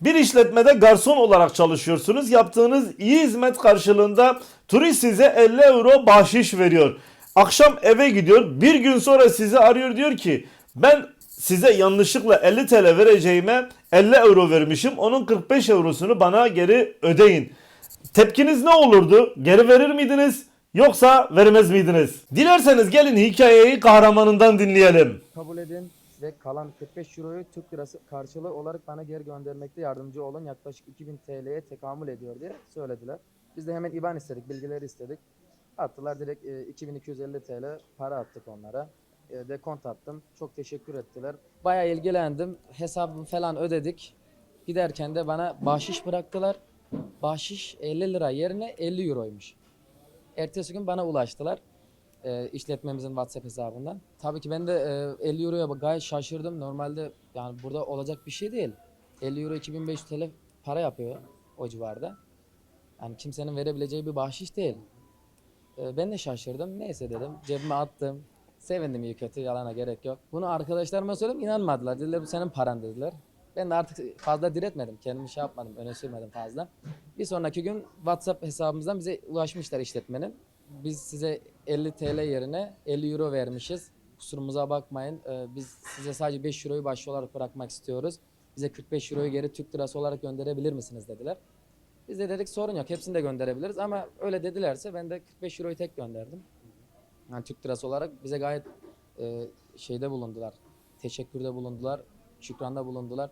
Bir işletmede garson olarak çalışıyorsunuz. Yaptığınız iyi hizmet karşılığında turist size 50 euro bahşiş veriyor. Akşam eve gidiyor. Bir gün sonra sizi arıyor diyor ki ben size yanlışlıkla 50 TL vereceğime 50 euro vermişim. Onun 45 eurosunu bana geri ödeyin. Tepkiniz ne olurdu? Geri verir miydiniz? Yoksa vermez miydiniz? Dilerseniz gelin hikayeyi kahramanından dinleyelim. kabul edin ve kalan 45 euroyu Türk lirası karşılığı olarak bana geri göndermekte yardımcı olun. Yaklaşık 2000 TL'ye tekamül ediyor diye söylediler. Biz de hemen IBAN istedik, bilgileri istedik. Attılar direkt e, 2250 TL para attık onlara. E, dekont attım. Çok teşekkür ettiler. Bayağı ilgilendim. Hesabımı falan ödedik. Giderken de bana bahşiş bıraktılar. Bahşiş 50 lira yerine 50 euroymuş. Ertesi gün bana ulaştılar e, işletmemizin WhatsApp hesabından. Tabii ki ben de e, 50 euroya gayet şaşırdım. Normalde yani burada olacak bir şey değil. 50 euro 2500 TL para yapıyor o civarda. Yani kimsenin verebileceği bir bahşiş değil. E, ben de şaşırdım. Neyse dedim. Cebime attım. Sevindim iyi kötü yalana gerek yok. Bunu arkadaşlarıma söyledim inanmadılar. Dediler bu senin paran dediler. Ben de artık fazla diretmedim. Kendimi şey yapmadım, öne sürmedim fazla. Bir sonraki gün WhatsApp hesabımızdan bize ulaşmışlar işletmenin. Biz size 50 TL yerine 50 euro vermişiz. Kusurumuza bakmayın. Ee, biz size sadece 5 euroyu başlı olarak bırakmak istiyoruz. Bize 45 euroyu geri Türk lirası olarak gönderebilir misiniz dediler. Biz de dedik sorun yok hepsini de gönderebiliriz ama öyle dedilerse ben de 45 euroyu tek gönderdim. Yani Türk lirası olarak bize gayet e, şeyde bulundular. Teşekkürde bulundular. Şükranda bulundular.